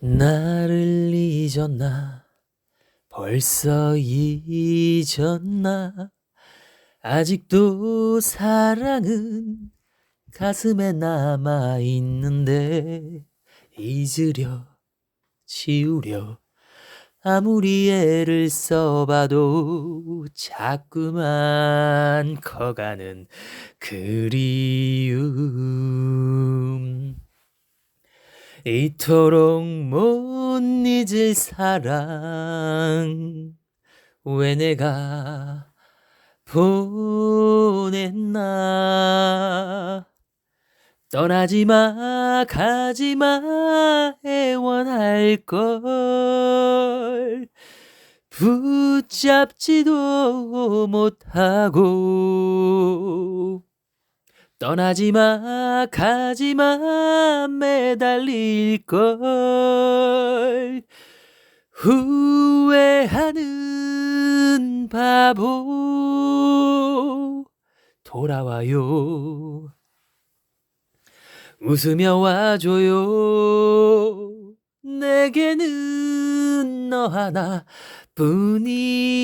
나를 잊었나? 벌써 잊었나? 아직도 사랑은 가슴에 남아 있는데 잊으려 지우려 아무리 애를 써봐도 자꾸만 커가는 그리움 이토록 못 잊을 사랑. 왜 내가 보냈나? 떠나지 마 가지 마 애원할 걸. 붙잡지도 못하고 떠나지 마 가지 마 매달릴 걸. 후회하는 바보 돌아와요. 웃으며 와줘요. 내게는 너 하나 뿐이야